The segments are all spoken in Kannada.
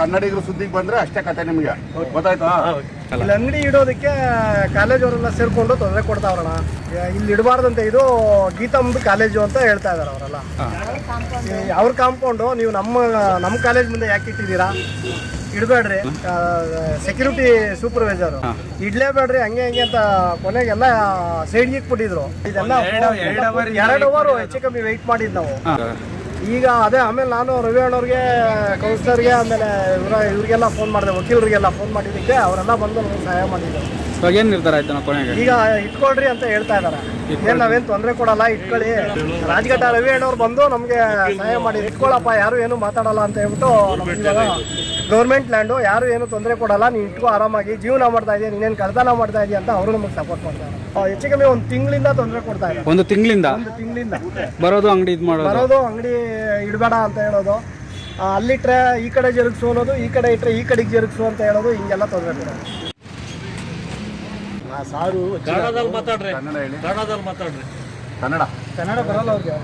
ಕನ್ನಡಿಗರು ಸುದ್ದಿಗೆ ಬಂದ್ರೆ ಅಷ್ಟೇ ಕತೆ ನಿಮ್ಗೆ. ಗೊತ್ತಾಯ್ತಾ? ಇಲ್ಲಿ ಅಂಗಡಿ ಇಡೋದಕ್ಕೆ ಕಾಲೇಜ್ ಅವರೆಲ್ಲ ಸೇರ್ಕೊಂಡು ತೊಂದರೆ ಕೊಡ್ತಾವ್ರಣ ಇಲ್ಲಿ ಇಡಬಾರ್ದಂತೆ ಇದು ಗೀತಾಂಬ ಕಾಲೇಜು ಅಂತ ಹೇಳ್ತಾ ಇದಾರೆ ಅವರೆಲ್ಲ. ಅವ್ರ ಕಾಂಪೌಂಡು ನೀವು ನಮ್ಮ ನಮ್ಮ ಕಾಲೇಜ್ ಮುಂದೆ ಯಾಕೆ ಇಟ್ಟಿದ್ದೀರಾ? ಇಡಬೇಡ್ರಿ. ಸೆಕ್ಯೂರಿಟಿ ಸೂಪರ್ವೈಸರ್ ಇಡ್ಲೇಬೇಡ್ರಿ ಹಂಗೆ ಹಂಗೆ ಅಂತ ಕೊನೆಗೆಲ್ಲ ಸೈಡ್ಗೆ ಇಟ್ಬಿಟ್ಟಿದ್ರು ಇದೆಲ್ಲ ಎರಡು ಅವರ್ ಹೆಚ್ಚು ಕಮ್ಮಿ ವೆಯ್ಟ್ ಮಾಡಿದ್ ನಾವು. ಈಗ ಅದೇ, ಆಮೇಲೆ ನಾನು ರವಿ ಅಣ್ಣವ್ರಿಗೆ ಕೌನ್ಸಿಲರ್ಗೆ ಆಮೇಲೆ ಇವರ ಇವರಿಗೆಲ್ಲ ಫೋನ್ ಮಾಡಿದೆ, ವಕೀಲರಿಗೆಲ್ಲ ಫೋನ್ ಮಾಡಿದ್ದಕ್ಕೆ, ಅವರೆಲ್ಲ ಬಂದು ನನಗೆ ಸಹಾಯ ಮಾಡಿದ್ರು. ಇವಾಗ ಏನು ನಿರ್ಧಾರ ಆಯ್ತು ನಾವು ಕೊನೆಗೆ? ಈಗ ಇಟ್ಕೊಳ್ರಿ ಅಂತ ಹೇಳ್ತಾ ಇದಾರೆ. ಏನ್ ನಾವೇನ್ ತೊಂದರೆ ಕೊಡಲ್ಲ ಇಟ್ಕೊಳ್ಳಿ. ರಾಜಘಟ್ಟ ರವಿ ಅಣ್ಣವ್ರು ಬಂದು ನಮ್ಗೆ ಸಹಾಯ ಮಾಡಿ. ಇಟ್ಕೊಳಪ್ಪ ಯಾರು ಏನು ಮಾತಾಡಲ್ಲ ಅಂತ ಹೇಳ್ಬಿಟ್ಟು ಗೌರ್ಮೆಂಟ್ ಲ್ಯಾಂಡು ಯಾರು ಏನು ತೊಂದರೆ ಕೊಡಲ್ಲ ನೀನು ಇಟ್ಕೋ ಆರಾಮಾಗಿ. ಜೀವನ ಮಾಡ್ತಾ ಇದೆಯಾ ನೀನೇನು ಕಳ್ತನ ಮಾಡ್ತಾ ಇದೆಯಾ ಅಂತ ಅವರು ನಮಗೆ ಸಪೋರ್ಟ್ ಮಾಡ್ತಾರೆ ಹೆಚ್ಚು ಕಮ್ಮಿ ಒಂದು ತಿಂಗಳಿಂದ ತೊಂದರೆ ಕೊಡ್ತಾ ಇದ್ದಾರೆ. ಒಂದು ತಿಂಗಳಿಂದ? ಒಂದು ತಿಂಗಳಿಂದ. ಬರೋದು ಅಂಗಡಿ ಇದು ಮಾಡೋದು? ಬರೋದು ಅಂಗಡಿ ಇಡಬೇಡ ಅಂತ ಹೇಳೋದು. ಅಲ್ಲಿಟ್ರೆ ಈ ಕಡೆ ಜರುಗಿಸು ಅನ್ನೋದು ಈ ಕಡೆ ಇಟ್ಟರೆ ಈ ಕಡೆಗೆ ಜರುಗಿಸು ಅಂತ ಹೇಳೋದು ಹಿಂಗೆಲ್ಲ ತೊಂದರೆ ಕೊಡೋದು. ಸಾರು ಕನ್ನಡದಲ್ಲಿ ಮಾತಾಡ್ರಿ. ಕನ್ನಡ ಹೇಳಿ. ಕನ್ನಡದಲ್ಲಿ ಮಾತಾಡ್ರಿ. ಕನ್ನಡ. ಕನ್ನಡ ಬರಲ್ಲ ಅವ್ರಿಗೆ.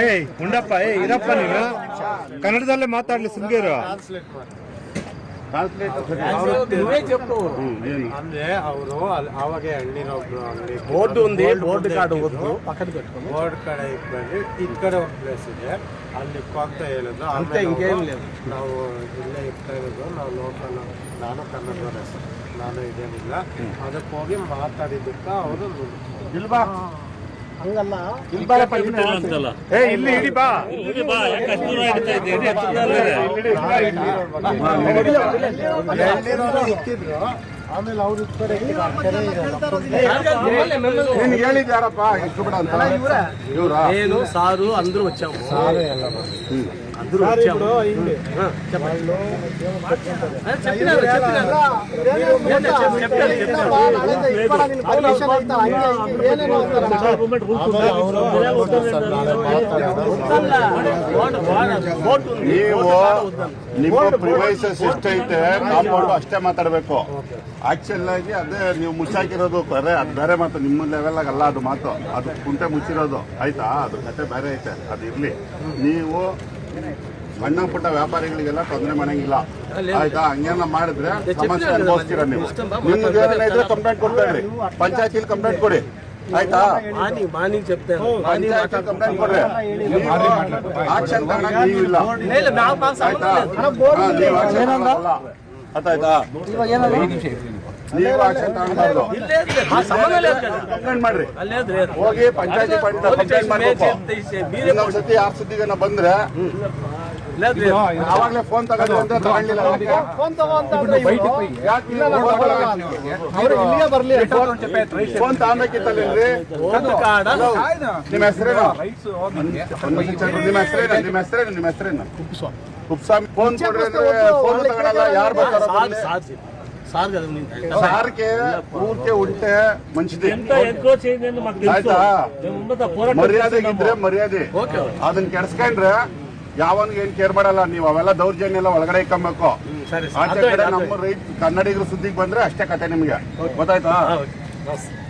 ಏಯ್ ಗುಂಡಪ್ಪ ಏ ಇರಪ್ಪ ನೀನು. ಕನ್ನಡದಲ್ಲೇ ಮಾತಾಡ್ಲಿ ಸುಮ್ಗಿರು ಅಂದ್ರೆ ಅವರು ಅವಾಗ ಹಳ್ಳಿನ ಒಬ್ರು ಅಂಗಡಿ ಬೋರ್ಡ್ ಒಂದು ಬೋರ್ಡ್ ಕಾರ್ಡ್ ಓದಿದ್ರು ಪಕ್ಕದ ಕಟ್ಕೊಂಡು ಬೋರ್ಡ್ ಕಡೆ ಬಂದು ಈ ಕಡೆ ಒಂದು ಪ್ಲೇಸ್ ಇದೆ. ಅಲ್ಲಿ ಹೋಗ್ತಾ ಹೇಳಿದ್ರು ಅಂತ ಹಿಂಗೆ ನಾವು ಇಲ್ಲೇ ಇರ್ತಾ ಇರೋದು. ನಾವು ಲೋಕಲ್ ನಾನು ಕನ್ನಡ ನಾನು ಇದೇನಿಲ್ಲ. ಅದಕ್ಕೆ ಹೋಗಿ ಮಾತಾಡಿದ್ದಕ್ಕೆ ಅವರು ಹಂಗಲ್ಲ. ಇಲ್ಲಿ ಇಡಿ ಬಾ. ಬಾ ಆಮೇಲೆ ಅವ್ರ ಕಡೆ ನೀನು ಇಷ್ಟು ಅಂತ. ಏನು ಸಾರು ಅಂದ್ರು ವಚ್ಚಾವು ಸಾರು ನೀವು ನಿಮ್ಮ ಪ್ರಿವೈಸಸ್ ಎಷ್ಟೈತೆ ಕಾಂಪೌಂಡ್ ಅಷ್ಟೇ ಮಾತಾಡಬೇಕು ಆಕ್ಚುಲ್ ಆಗಿ ಅದೇ ನೀವು ಮುಚ್ಚಾಕಿರೋದು ಅದೇ ಅದು ಬೇರೆ ಮಾತು ನಿಮ್ಮ ಲೆವೆಲ್ ಅಲ್ಲ ಅದು ಮಾತು ಅದು ಕುಂಟೆ ಮುಚ್ಚಿರೋದು ಆಯ್ತಾ ಅದು ಕತೆ ಬೇರೆ ಐತೆ ಅದು ಇರಲಿ ನೀವು ಸಣ್ಣ ಪುಟ್ಟ ವ್ಯಾಪಾರಿಗಳಿಗೆಲ್ಲ ತೊಂದರೆ ಮಾಡಂಗಿಲ್ಲ ಆಯ್ತಾ? ಹಂಗೇನ ಮಾಡಿದ್ರೆ ಸಮಸ್ಯೆ ಅನುಭವಿಸ್ತೀರ ನೀವು? ನಿಮ್ಗೆ ಏನಿದ್ರೆ ಕಂಪ್ಲೇಂಟ್ ಕೊಡ್ತಾ ಇರಿ ಪಂಚಾಯತಿಲಿ ಕಂಪ್ಲೇಂಟ್ ಕೊಡಿ. ಆಯ್ತಾ? ಪಂಚಾಯತಿ ಕಂಪ್ಲೇಂಟ್ ಕೊಡ್ರಿ. ನೀವು ಆಕ್ಷನ್ ತಗೊಳಕ್ ನೀವಿಲ್ಲ ಆಯ್ತಾ? ನೀವು ಆಕ್ಷನ್ ಅರ್ಥ ಆಯ್ತಾ ನೀವು ಆಕ್ಷನ್ ತಗೊಂಡ್ಬಾರ್ದು ಕಂಪ್ಲೇಂಟ್ ಮಾಡ್ರಿ. ಹೋಗಿ ಪಂಚಾಯತಿ ಪಂಚಾಯತ್ ಕಂಪ್ಲೇಂಟ್ ಮಾಡ್ಬೇಕು ಇನ್ನೊಂದ್ಸತಿ ಸುದ್ದಿ ಸುದ್ದಿಗೆ ನಾ ಬಂದ್ರೆ ಯಾವಾಗ್ಲೇ ಫೋನ್ ತಗೊಂಡ್ರೆ ಅಂದ್ರೆ ತಗೊಂಡಿಲ್ಲ ಫೋನ್ ತಗೊಂಡಕ್ಕಿತ್ತಲ್ರಿ ನಿಮ್ಮ ಹೆಸರೇನು? ನಿಮ್ಮ ಹೆಸರೇನು? ನಿಮ್ಮ ಹೆಸರೇನು? ನಿಮ್ಮ ಹೆಸರೇನು? ಕುಪ್ಸ್ವಾಮಿ ಫೋನ್ ಕೊಡ್ರಿ ಅಂದ್ರೆ ಫೋನ್ ತಗೊಳಲ್ಲ ಯಾರು ಬರ್ತಾರ సార్ సార్ సార్ కదా నేను ಸಾರ್ಗೆ ಊರ್ಕೆ ಉಂಟೆ ಮಂಚಿದೆ ఎంత ఎంక్రోచ్ అయిందని మాకు తెలుసు ಆಯ್ತಾ మేము ముందర పోరాటం ಮರ್ಯಾದೆಗಿದ್ರೆ ಮರ್ಯಾದೆ ಓಕೆ. ಅದನ್ನ ಕೆಡ್ಸ್ಕೊಂಡ್ರೆ ಯಾವನ್ಗೆ ಏನ್ ಕೇರ್ ಮಾಡಲ್ಲ ನೀವು ಅವೆಲ್ಲ ದೌರ್ಜನ್ಯ ಎಲ್ಲ ಒಳಗಡೆ ಇಕ್ಕೊಬೇಕು ಸರಿ ಆಚೆ ಕಡೆ ನಮ್ಮ ರೈತ ಕನ್ನಡಿಗರು ಸುದ್ದಿಗೆ ಬಂದ್ರೆ ಅಷ್ಟೇ ಕತೆ ನಿಮ್ಗೆ ಗೊತ್ತಾಯ್ತಾ ఓకే